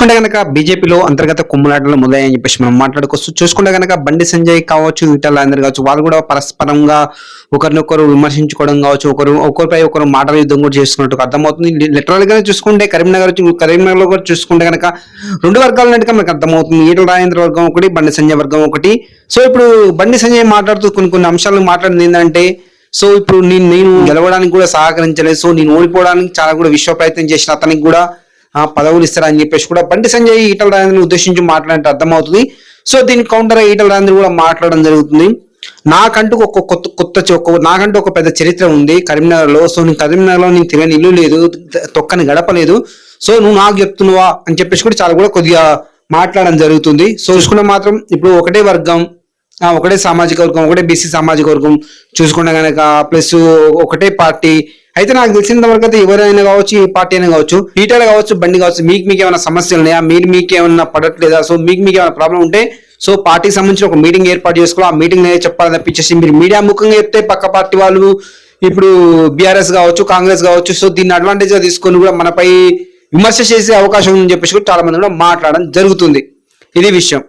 చూసుకుంటే కనుక బీజేపీలో అంతర్గత కుమ్ములాటలు మొదలయ్యని చెప్పేసి మనం మాట్లాడుకోవచ్చు. చూసుకుంటే కనుక బండి సంజయ్ కావచ్చు ఈటల అందరు కావచ్చు వాళ్ళు కూడా పరస్పరంగా ఒకరినొకరు విమర్శించుకోవడం కావచ్చు ఒకరు ఒకరిపై ఒకరు మాటల యుద్ధం కూడా చేస్తున్నట్టు అర్థమవుతుంది. లిటరల్గా చూసుకుంటే కరీంనగర్ కరీంనగర్లో కూడా చూసుకుంటే కనుక రెండు వర్గాలు ఉన్నట్టుగా మనకు అర్థమవుతుంది. ఈటల రాజేంద్ర వర్గం ఒకటి బండి సంజయ్ వర్గం ఒకటి. సో ఇప్పుడు బండి సంజయ్ మాట్లాడుతూ కొన్ని కొన్ని అంశాలు మాట్లాడింది ఏంటంటే సో ఇప్పుడు నేను నేను గెలవడానికి కూడా సహకరించలేదు. సో నేను ఓడిపోవడానికి చాలా కూడా విశ్వ ప్రయత్నం చేసిన అతనికి కూడా పదవులు ఇస్తారని చెప్పేసి కూడా బండి సంజయ్ ఈటల రాజేంద్రని ఉద్దేశించి మాట్లాడినట్టు అర్థమవుతుంది. సో దీని కౌంటర్ ఈటల రాజేంద్ర కూడా మాట్లాడడం జరుగుతుంది. నాకంటూ ఒక కొత్త కొత్త నాకంటూ ఒక పెద్ద చరిత్ర ఉంది. కరీంనగర్లో సో నేను కరీంనగర్లో నేను నీకు తెలియని ఇల్లు లేదు తొక్కని గడపలేదు. సో నువ్వు నాకు చెప్తున్నావా అని చెప్పేసి కూడా చాలా కూడా కొద్దిగా మాట్లాడడం జరుగుతుంది. సో చూసుకుంటే మాత్రం ఇప్పుడు ఒకటే వర్గం ఒకటే సామాజిక వర్గం ఒకటే బీసీ సామాజిక వర్గం చూసుకుంటే కనుక ప్లస్ ఒకటే పార్టీ అయితే నాకు తెలిసినంత వరకు అయితే ఎవరైనా కావచ్చు ఈ పార్టీ అయినా కావచ్చు హీటర్ కావచ్చు బండి కావచ్చు మీకు మీకు ఏమైనా సమస్యలు ఉన్నాయా? మీరు మీకు ఏమైనా పడట్లేదా? సో మీకు మీకు ఏమైనా ప్రాబ్లం ఉంటే సో పార్టీకి సంబంధించిన ఒక మీటింగ్ ఏర్పాటు చేసుకోవాలి. ఆ మీటింగ్ అనేది చెప్పాలని తప్పించేసి మీరు మీడియా ముఖంగా చెప్తే పక్క పార్టీ వాళ్ళు ఇప్పుడు బీఆర్ఎస్ కావచ్చు కాంగ్రెస్ కావచ్చు సో దీన్ని అడ్వాంటేజ్గా తీసుకొని కూడా మనపై విమర్శ చేసే అవకాశం ఉందని చెప్పేసి కూడా చాలా మంది కూడా మాట్లాడడం జరుగుతుంది. ఇది విషయం.